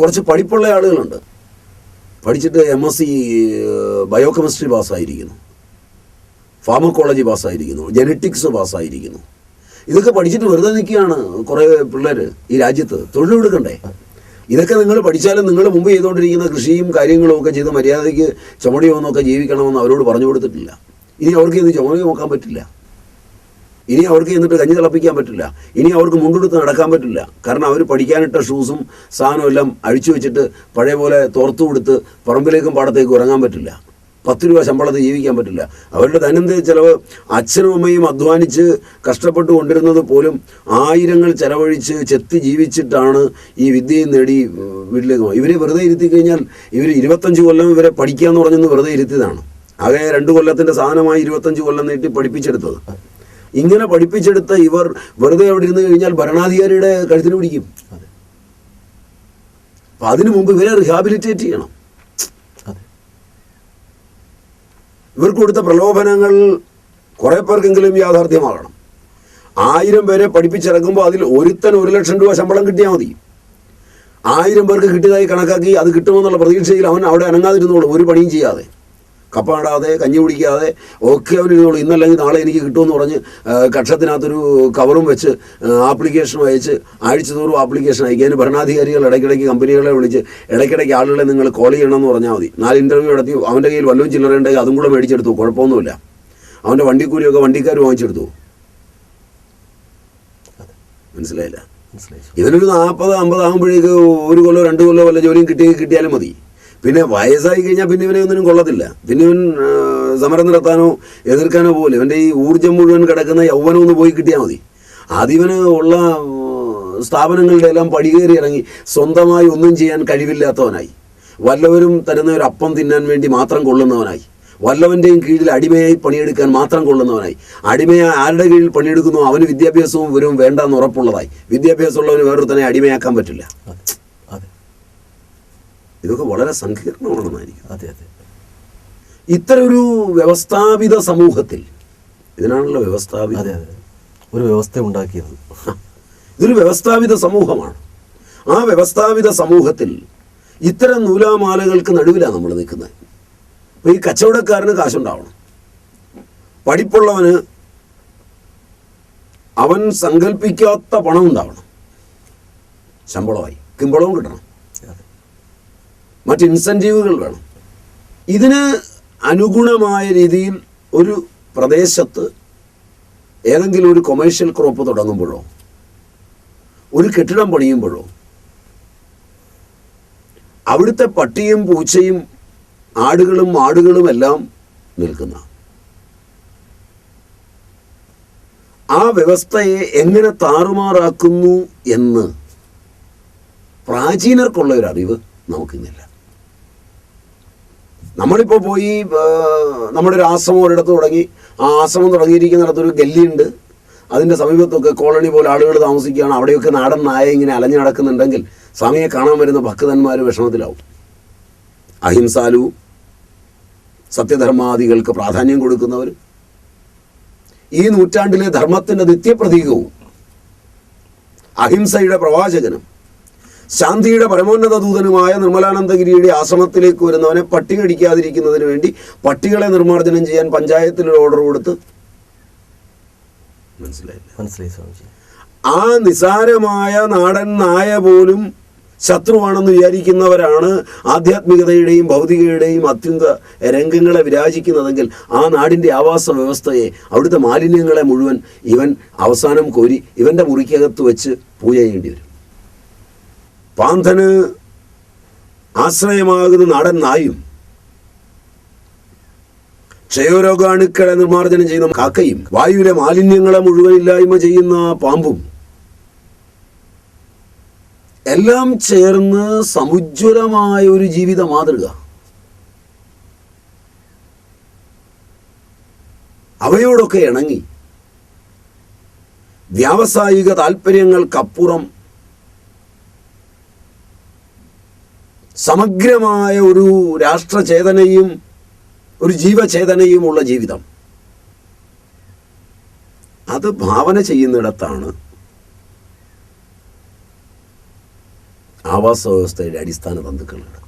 കുറച്ച് പഠിപ്പുള്ള ആളുകളുണ്ട്. പഠിച്ചിട്ട് M S C biochemistry പാസ്സായിരിക്കുന്നു ഫാർമക്കോളജി പാസ്സായിരിക്കുന്നു. ജനറ്റിക്സ് പാസ്സായിരിക്കുന്നു. ഇതൊക്കെ പഠിച്ചിട്ട് വെറുതെ നിൽക്കുകയാണ് കുറേ പിള്ളേർ ഈ രാജ്യത്ത്. തൊഴിലെടുക്കണ്ടേ ഇതൊക്കെ നിങ്ങൾ പഠിച്ചാലും നിങ്ങൾ മുമ്പ് ചെയ്തുകൊണ്ടിരിക്കുന്ന കൃഷിയും കാര്യങ്ങളും ഒക്കെ ചെയ്ത് മര്യാദയ്ക്ക് ചുമടി വന്നൊക്കെ ജീവിക്കണമെന്ന് അവരോട് പറഞ്ഞു കൊടുത്തിട്ടില്ല. ഇനി അവർക്ക് ഇത് ചുമടി നോക്കാൻ പറ്റില്ല. ഇനി അവർക്ക് എന്നിട്ട് കഞ്ഞി തിളപ്പിക്കാൻ പറ്റില്ല. ഇനി അവർക്ക് മുണ്ടെടുത്ത് നടക്കാൻ പറ്റില്ല. കാരണം അവർ പഠിക്കാനിട്ട ഷൂസും സാധനവും എല്ലാം അഴിച്ചു വെച്ചിട്ട് പഴയ പോലെ തോർത്തു കൊടുത്ത് പറമ്പിലേക്കും പാടത്തേക്കും ഉറങ്ങാൻ പറ്റില്ല. പത്ത് രൂപ ശമ്പളത്തിൽ ജീവിക്കാൻ പറ്റില്ല. അവരുടെ ദൈനംദിന ചിലവ് അച്ഛനും അമ്മയും അധ്വാനിച്ച് കഷ്ടപ്പെട്ട് കൊണ്ടിരുന്നത് പോലും ആയിരങ്ങൾ ചെലവഴിച്ച് ചെത്തി ജീവിച്ചിട്ടാണ് ഈ വിദ്യയും നേടി വീട്ടിലേക്ക് ഇവരെ വെറുതെ ഇരുത്തി കഴിഞ്ഞാൽ ഇവർ ഇരുപത്തഞ്ച് കൊല്ലം ഇവരെ പഠിക്കുക എന്ന് പറഞ്ഞെന്ന് വെറുതെ ഇരുത്തിയതാണ്. ആകെ രണ്ട് കൊല്ലത്തിന്റെ സാധനമായി ഇരുപത്തഞ്ച് കൊല്ലം നീട്ടി പഠിപ്പിച്ചെടുത്തത്. ഇങ്ങനെ പഠിപ്പിച്ചെടുത്ത ഇവർ വെറുതെ അവിടെ ഇരുന്ന് കഴിഞ്ഞാൽ ഭരണാധികാരിയുടെ കഴുത്തിന് പിടിക്കും. അപ്പൊ അതിനു മുമ്പ് ഇവരെ റിഹാബിലിറ്റേറ്റ് ചെയ്യണം. ഇവർക്ക് കൊടുത്ത പ്രലോഭനങ്ങൾ കുറെ പേർക്കെങ്കിലും യാഥാർത്ഥ്യമാകണം. ആയിരം പേരെ പഠിപ്പിച്ചിറക്കുമ്പോൾ അതിൽ ഒരുത്തൻ ഒരു ലക്ഷം രൂപ ശമ്പളം കിട്ടിയാൽ മതി. ആയിരം പേർക്ക് കിട്ടിയതായി കണക്കാക്കി അത് കിട്ടുമെന്നുള്ള പ്രതീക്ഷയിൽ അവൻ അവിടെ അനങ്ങാതിരുന്നോളൂ ഒരു പണിയും ചെയ്യാതെ. കപ്പ നടാതെ കഞ്ഞി കുടിക്കാതെ ഒക്കെ അവർ ഇതുള്ളൂ ഇന്നല്ലെങ്കിൽ നാളെ എനിക്ക് കിട്ടുമെന്ന് പറഞ്ഞ് കക്ഷത്തിനകത്തൊരു കവറും വെച്ച് ആപ്ലിക്കേഷൻ അയച്ച് ആഴ്ചതോറും ആപ്ലിക്കേഷൻ അയക്കുക അതിന് ഭരണാധികാരികൾ ഇടയ്ക്കിടയ്ക്ക് കമ്പനികളെ വിളിച്ച് ഇടയ്ക്കിടയ്ക്ക് ആളുകളെ നിങ്ങൾ കോൾ ചെയ്യണമെന്ന് പറഞ്ഞാൽ മതി. നാല് ഇന്റർവ്യൂ നടത്തി അവന്റെ കയ്യിൽ വല്ലതും ചില്ലറുണ്ടെങ്കിൽ അതും കൂടെ മേടിച്ചെടുത്തു. കുഴപ്പമൊന്നുമില്ല. അവന്റെ വണ്ടിക്കൂലിയൊക്കെ വണ്ടിക്കാർ വാങ്ങിച്ചെടുത്തു. മനസ്സിലായില്ല? മനസ്സിലായി. ഇവനൊരു നാൽപ്പത് അമ്പത് ആകുമ്പോഴേക്ക് ഒരു കൊല്ലോ രണ്ട് കൊല്ലോ വല്ല ജോലിയും കിട്ടി കിട്ടിയാലും മതി. പിന്നെ വയസ്സായി കഴിഞ്ഞാൽ പിന്നെ ഇവനെ ഒന്നിനും കൊള്ളത്തില്ല. പിന്നെ ഇവൻ സമരം നടത്താനോ എതിർക്കാനോ പോലും ഇവന്റെ ഈ ഊർജം മുഴുവൻ കിടക്കുന്ന യൗവനം ഒന്ന് പോയി കിട്ടിയാൽ മതി. അതിവന് ഉള്ള സ്ഥാപനങ്ങളുടെ എല്ലാം പടികേറി ഇറങ്ങി സ്വന്തമായി ഒന്നും ചെയ്യാൻ കഴിവില്ലാത്തവനായി. വല്ലവരും തരുന്ന ഒരു അപ്പം തിന്നാൻ വേണ്ടി മാത്രം കൊള്ളുന്നവനായി. വല്ലവന്റെയും കീഴിൽ അടിമയായി പണിയെടുക്കാൻ മാത്രം കൊള്ളുന്നവനായി. അടിമയായി ആരുടെ കീഴിൽ പണിയെടുക്കുന്നു? അവന് വിദ്യാഭ്യാസവും വിവരവും വേണ്ടെന്ന് ഉറപ്പുള്ളതായി. വിദ്യാഭ്യാസമുള്ളവന് വേറൊരുത്തനെ അടിമയാക്കാൻ പറ്റില്ല. ഇതൊക്കെ വളരെ സങ്കീർണമാണെന്നായിരിക്കും അതെ അതെ. ഇത്തരം ഒരു വ്യവസ്ഥാപിത സമൂഹത്തിൽ ഇതിനാണല്ലോ വ്യവസ്ഥാപിത അതെ അതെ. ഒരു വ്യവസ്ഥ ഉണ്ടാക്കിയത്. ഇതൊരു വ്യവസ്ഥാപിത സമൂഹമാണ്. ആ വ്യവസ്ഥാപിത സമൂഹത്തിൽ ഇത്തരം നൂലാമാലകൾക്ക് നടുവിലാണ് നമ്മൾ നിൽക്കുന്നത്. അപ്പോൾ ഈ കച്ചവടക്കാരന് കാശുണ്ടാവണം. പഠിപ്പുള്ളവന് അവൻ സങ്കല്പിക്കാത്ത പണം ഉണ്ടാവണം ശമ്പളമായി കിമ്പളവും കിട്ടണം. മറ്റ് ഇൻസെന്റീവുകൾ വേണം. ഇതിന് അനുഗുണമായ രീതിയിൽ ഒരു പ്രദേശത്ത് ഏതെങ്കിലും ഒരു കൊമേഴ്ഷ്യൽ ക്രോപ്പ് തുടങ്ങുമ്പോഴോ ഒരു കെട്ടിടം പണിയുമ്പോഴോ അവിടുത്തെ പട്ടിയും പൂച്ചയും ആടുകളും മാടുകളും എല്ലാം നിൽക്കുന്ന ആ വ്യവസ്ഥയെ എങ്ങനെ താറുമാറാക്കുന്നു എന്ന് പ്രാചീനർക്കുള്ള ഒരു അറിവ് നമുക്കിന്നില്ല. നമ്മളിപ്പോൾ പോയി നമ്മുടെ ഒരു ആശ്രമം ഒരിടത്ത് തുടങ്ങി. ആ ആശ്രമം തുടങ്ങിയിരിക്കുന്നിടത്തൊരു ഗല്ലിയുണ്ട്. അതിന്റെ സമീപത്തൊക്കെ കോളനി പോലെ ആളുകൾ താമസിക്കുകയാണ്. അവിടെയൊക്കെ നാടൻ നായ ഇങ്ങനെ അലഞ്ഞു നടക്കുന്നുണ്ടെങ്കിൽ സ്വാമിയെ കാണാൻ വരുന്ന ഭക്തന്മാർ വിഷമത്തിലാവും. അഹിംസാലു സത്യധർമാദികൾക്ക് പ്രാധാന്യം കൊടുക്കുന്നവർ ഈ നൂറ്റാണ്ടിലെ ധർമ്മത്തിന്റെ നിത്യപ്രതീകവും അഹിംസയുടെ പ്രവാചകനും ശാന്തിയുടെ പരമോന്നത ദൂതനുമായ നിർമ്മലാനന്ദഗിരിയുടെ ആശ്രമത്തിലേക്ക് വരുന്നവനെ പട്ടി കടിക്കാതിരിക്കുന്നതിന് വേണ്ടി പട്ടികളെ നിർമ്മാർജനം ചെയ്യാൻ പഞ്ചായത്തിൽ ഒരു ഓർഡർ കൊടുത്ത്. മനസ്സിലായില്ല? മനസ്സിലായി സ്വാമിജി. ആ നിസാരമായ നാടൻ നായ പോലും ശത്രുവാണെന്ന് വിചാരിക്കുന്നവരാണ് ആധ്യാത്മികതയുടെയും ഭൗതികയുടെയും അത്യന്ത രംഗങ്ങളെ വിരാജിക്കുന്നതെങ്കിൽ ആ നാടിന്റെ ആവാസ വ്യവസ്ഥയെ അവിടുത്തെ മാലിന്യങ്ങളെ മുഴുവൻ ഇവൻ അവസാനം കോരി ഇവന്റെ മുറിക്കകത്ത് വെച്ച് പൂജ ചെയ്യേണ്ടി വരും. പാന്തന് ആശ്രയമാകുന്ന നാടൻ നായും. ക്ഷയരോഗാണുക്കളെ നിർമ്മാർജനം ചെയ്യുന്ന കാക്കയും വായുവിലെ മാലിന്യങ്ങളെ മുഴുവൻ ഇല്ലായ്മ ചെയ്യുന്ന പാമ്പും എല്ലാം ചേർന്ന് സമുജ്വലമായ ഒരു ജീവിത മാതൃക. അവയോടൊക്കെ ഇണങ്ങി. വ്യാവസായിക താല്പര്യങ്ങൾക്കപ്പുറം സമഗ്രമായ ഒരു രാഷ്ട്രചേതനയും ഒരു ജീവചേതനയുമുള്ള ജീവിതം. അത് ഭാവന ചെയ്യുന്നിടത്താണ് ആവാസ വ്യവസ്ഥയുടെ അടിസ്ഥാന തന്തുക്കളാണ്